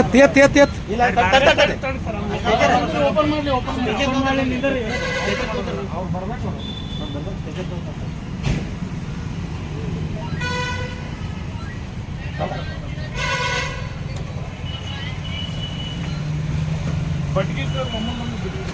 ಎತ್ ಎತ್ ಎತ್ ಎತ್ ಓಪನ್ ಮಾಡ್ಲಿ ಓಪನ್ ಮಾಡಿ ನಿಂದ್ರಿ ಸರ್ ಮುಂದೆ ಸ್ವಲ್ಪ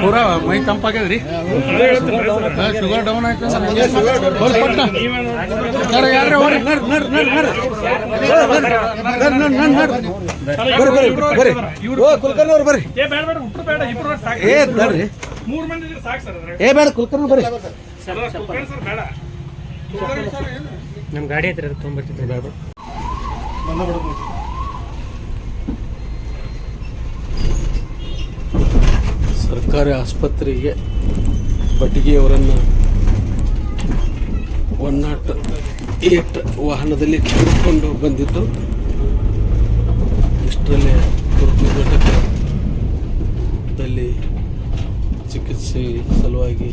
ಪೂರಾ ಮೈ ತಂಪಾಗ್ಯದ್ರಿ? ಶುಗರ್ ಡೌನ್ ಆಯ್ತು. ಬರ್ರಿ ಬರ್ರಿ ಬರ್ರಿ. ಕುಲಕರ್ಣಿ ಅವ್ರು ಬರ್ರಿ. ಏ ಬೇಡ ಬೇಡ ಹುಟ್ರು ಬೇಡ ಇಬ್ರು ಬೇಡ ಏ ನಡ್ರಿ ಮೂರ್ ಮಂದಿ ಇದ್ರೆ ಸರ್ ಏ ಬೇಡ ಕುಲಕರ್ಣಿ ಬರ್ರಿ. ಸರ್ ಕುಕ್ಕರ್ ಸರ್ ಬೇಡ. ನಮ್ಮ ಗಾಡಿ ಹತ್ರ ತೊಗೊಂಬರ್ತಿದ್ದೆ ಸರ್ಕಾರಿ ಆಸ್ಪತ್ರೆಗೆ ಬಟ್ಟಿಗೆಯವರನ್ನು ಒನ್ ನಾಟ್ ಏಟ್ ವಾಹನದಲ್ಲಿ ಕರೆದುಕೊಂಡು ಬಂದಿದ್ದು. ಇಷ್ಟರಲ್ಲೇ ತುರ್ತು ಘಟಕದಲ್ಲಿ ಚಿಕಿತ್ಸೆ ಸಲುವಾಗಿ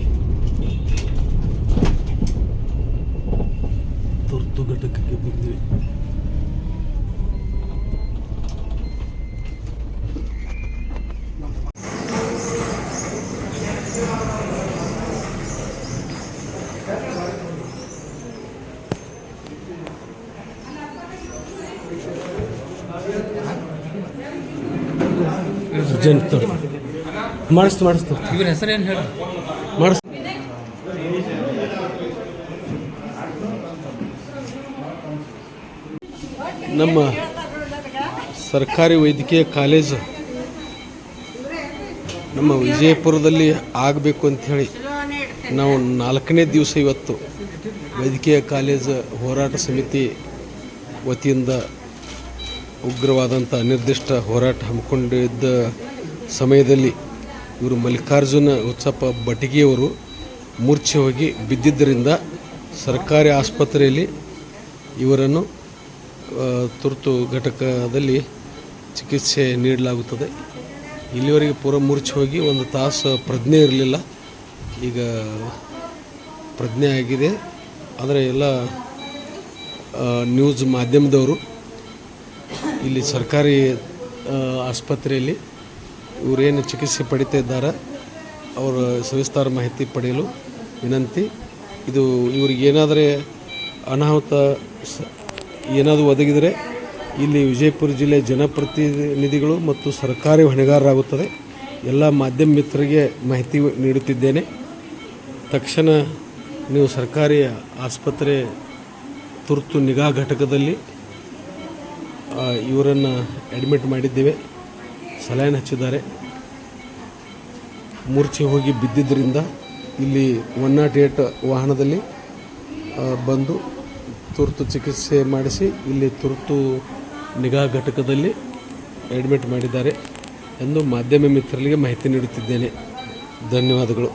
ತುರ್ತು ಘಟಕಕ್ಕೆ ಬಂದಿವೆ. ತೋರಿ ಮಾಡಿಸ್ತು ಮಾಡಿಸ್ತು. ಇವ್ರ ಹೆಸರೇನು ಹೇಳಿ? ಮಾಡಿಸ್ ನಮ್ಮ ಸರ್ಕಾರಿ ವೈದ್ಯಕೀಯ ಕಾಲೇಜು ನಮ್ಮ ವಿಜಯಪುರದಲ್ಲಿ ಆಗಬೇಕು ಅಂಥೇಳಿ ನಾವು ನಾಲ್ಕನೇ ದಿವಸ ಇವತ್ತು ವೈದ್ಯಕೀಯ ಕಾಲೇಜು ಹೋರಾಟ ಸಮಿತಿ ವತಿಯಿಂದ ಉಗ್ರವಾದಂಥ ಅನಿರ್ದಿಷ್ಟ ಹೋರಾಟ ಹಮ್ಮಿಕೊಂಡಿದ್ದ ಸಮಯದಲ್ಲಿ ಇವರು ಮಲ್ಲಿಕಾರ್ಜುನ ಉತ್ಸಪ್ಪ ಬಟಗಿಯವರು ಮೂರ್ಛೆ ಹೋಗಿ ಬಿದ್ದಿದ್ದರಿಂದ ಸರ್ಕಾರಿ ಆಸ್ಪತ್ರೆಯಲ್ಲಿ ಇವರನ್ನು ತುರ್ತು ಘಟಕದಲ್ಲಿ ಚಿಕಿತ್ಸೆ ನೀಡಲಾಗುತ್ತದೆ. ಇಲ್ಲಿವರೆಗೆ ಪೂರ ಮೂರ್ಛೆ ಹೋಗಿ ಒಂದು ತಾಸು ಪ್ರಜ್ಞೆ ಇರಲಿಲ್ಲ. ಈಗ ಪ್ರಜ್ಞೆ ಆಗಿದೆ. ಆದರೆ ಎಲ್ಲ ನ್ಯೂಸ್ ಮಾಧ್ಯಮದವರು ಇಲ್ಲಿ ಸರ್ಕಾರಿ ಆಸ್ಪತ್ರೆಯಲ್ಲಿ ಇವರೇನು ಚಿಕಿತ್ಸೆ ಪಡಿತಾ ಇದ್ದಾರೆ, ಅವರ ಸವಿಸ್ತಾರ ಮಾಹಿತಿ ಪಡೆಯಲು ವಿನಂತಿ. ಇದು ಇವ್ರಿಗೆ ಏನಾದರೆ ಅನಾಹುತ ಏನಾದರೂ ಒದಗಿದರೆ ಇಲ್ಲಿ ವಿಜಯಪುರ ಜಿಲ್ಲೆ ಜನಪ್ರತಿನಿಧಿಗಳು ಮತ್ತು ಸರ್ಕಾರಿ ಹೊಣೆಗಾರರಾಗುತ್ತದೆ. ಎಲ್ಲ ಮಾಧ್ಯಮ ಮಿತ್ರರಿಗೆ ಮಾಹಿತಿ ನೀಡುತ್ತಿದ್ದೇನೆ. ತಕ್ಷಣ ನೀವು ಸರ್ಕಾರಿ ಆಸ್ಪತ್ರೆ ತುರ್ತು ನಿಗಾ ಘಟಕದಲ್ಲಿ ಇವರನ್ನು ಅಡ್ಮಿಟ್ ಮಾಡಿದ್ದೇವೆ. ಸಲೈನ್ ಹಚ್ಚಿದ್ದಾರೆ. ಮೂರ್ಛೆ ಹೋಗಿ ಬಿದ್ದಿದ್ದರಿಂದ ಇಲ್ಲಿ ಒನ್ ನಾಟ್ ಏಟ್ ವಾಹನದಲ್ಲಿ ಬಂದು ತುರ್ತು ಚಿಕಿತ್ಸೆ ಮಾಡಿಸಿ ಇಲ್ಲಿ ತುರ್ತು ನಿಗಾ ಘಟಕದಲ್ಲಿ ಅಡ್ಮಿಟ್ ಮಾಡಿದ್ದಾರೆ ಎಂದು ಮಾಧ್ಯಮ ಮಿತ್ರರಿಗೆ ಮಾಹಿತಿ ನೀಡುತ್ತಿದ್ದೇನೆ. ಧನ್ಯವಾದಗಳು.